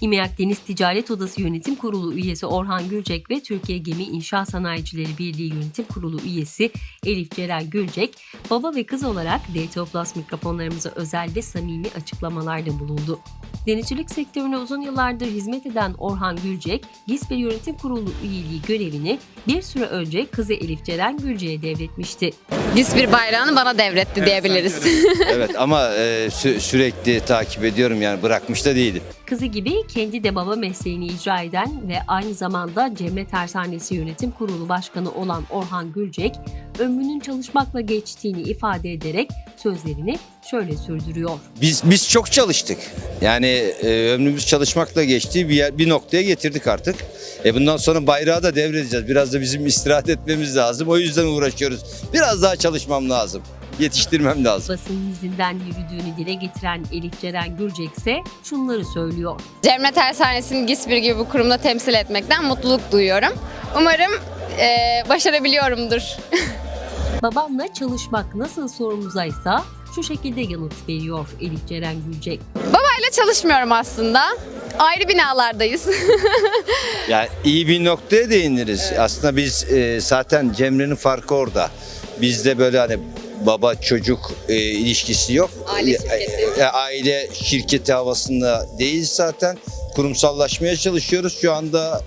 İMEAK Deniz Ticaret Odası Yönetim Kurulu üyesi Orhan Gülcek ve Türkiye Gemi İnşaat Sanayicileri Birliği Yönetim Kurulu üyesi Elif Ceren Gülcek, baba ve kız olarak DTO Plus mikrofonlarımıza özel ve samimi açıklamalarda bulundu. Denizcilik sektörüne uzun yıllardır hizmet eden Orhan Gülcek, GİSPER Yönetim Kurulu üyeliği görevini bir süre önce kızı Elif Ceren Gülcek'e devretmişti. Bir bayrağını bana devretti diyebiliriz. evet ama e, sü- sürekli takip ediyorum yani bırakmış da değilim. Kızı gibi kendi de baba mesleğini icra eden ve aynı zamanda Cemre Tersanesi Yönetim Kurulu Başkanı olan Orhan Gülcek, ömrünün çalışmakla geçtiğini ifade ederek sözlerini şöyle sürdürüyor. Biz biz çok çalıştık. Yani e, ömrümüz çalışmakla geçti bir yer, bir noktaya getirdik artık. E bundan sonra bayrağı da devredeceğiz. Biraz da bizim istirahat etmemiz lazım. O yüzden uğraşıyoruz. Biraz daha çalışmam lazım. Yetiştirmem lazım. Basının izinden yürüdüğünü dile getiren Elif Ceren Gülcek ise şunları söylüyor. Cemre Tersanesi'ni GİSPİR gibi bir kurumda temsil etmekten mutluluk duyuyorum. Umarım eee, başarabiliyorumdur. Babamla çalışmak nasıl sorumuzaysa şu şekilde yanıt veriyor Elif Ceren Gülcek. Babayla çalışmıyorum aslında. Ayrı binalardayız. Yani iyi bir noktaya değiniriz. Aslında biz e, zaten Cemre'nin farkı orada. Bizde böyle hani baba çocuk e, ilişkisi yok. Aile şirketi. E, e, aile şirketi havasında değil zaten. Kurumsallaşmaya çalışıyoruz. Şu anda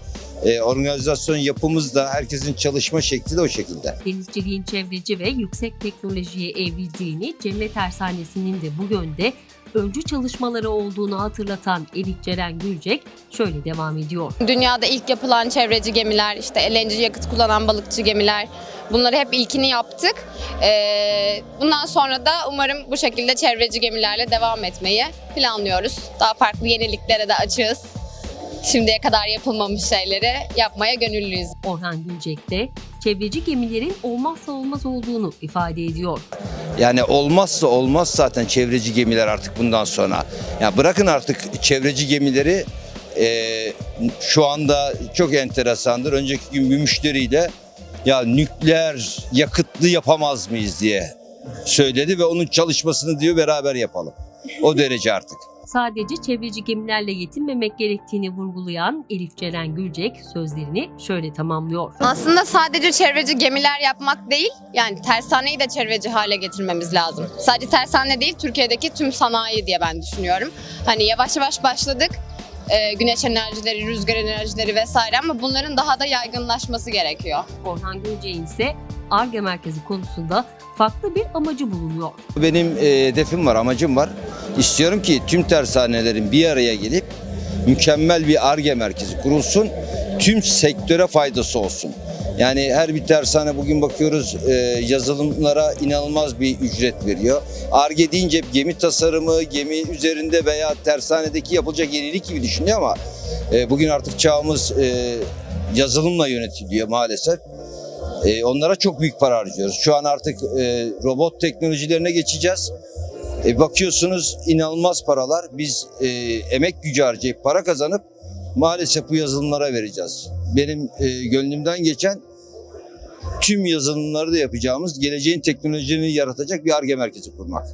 e, organizasyon yapımız da herkesin çalışma şekli de o şekilde. denizciliğin çevreci ve yüksek teknolojiye evrildiğini, Cemre Tersanesi'nin de bu yönde öncü çalışmaları olduğunu hatırlatan Elif Ceren Gülcek şöyle devam ediyor. Dünyada ilk yapılan çevreci gemiler, işte LNG yakıt kullanan balıkçı gemiler. Bunları hep ilkini yaptık. Eee, bundan sonra da umarım bu şekilde çevreci gemilerle devam etmeyi planlıyoruz. Daha farklı yeniliklere de açığız. Şimdiye kadar yapılmamış şeyleri yapmaya gönüllüyüz. Orhan Gülcek de çevreci gemilerin olmazsa olmaz olduğunu ifade ediyor. Yani olmazsa olmaz zaten çevreci gemiler artık bundan sonra. Ya bırakın artık çevreci gemileri e, şu anda çok enteresandır. Önceki gün bir müşteriyle ya nükleer yakıtlı yapamaz mıyız diye söyledi ve onun çalışmasını diyor beraber yapalım. O derece artık. Sadece çevreci gemilerle yetinmemek gerektiğini vurgulayan Elif Ceren Gülcek sözlerini şöyle tamamlıyor. Aslında sadece çevreci gemiler yapmak değil, yani tersaneyi de çevreci hale getirmemiz lazım. Sadece tersane değil, Türkiye'deki tüm sanayi diye ben düşünüyorum. Hani yavaş yavaş başladık. Ee, güneş enerjileri, rüzgar enerjileri vesaire ama bunların daha da yaygınlaşması gerekiyor. Orhan Gülcek'in ise ARGE merkezi konusunda farklı bir amacı bulunuyor. Benim e, hedefim var, amacım var. İstiyorum ki tüm tersanelerin bir araya gelip mükemmel bir ARGE merkezi kurulsun. Tüm sektöre faydası olsun. Yani her bir tersane bugün bakıyoruz e, yazılımlara inanılmaz bir ücret veriyor. ARGE deyince gemi tasarımı, gemi üzerinde veya tersanedeki yapılacak yenilik gibi düşünüyor ama e, bugün artık çağımız e, yazılımla yönetiliyor maalesef. E, onlara çok büyük para harcıyoruz. Şu an artık e, robot teknolojilerine geçeceğiz. E, bakıyorsunuz inanılmaz paralar. Biz e, emek gücü harcayıp para kazanıp maalesef bu yazılımlara vereceğiz benim e, gönlümden geçen tüm yazılımları da yapacağımız, geleceğin teknolojini yaratacak bir ARGE merkezi kurmak.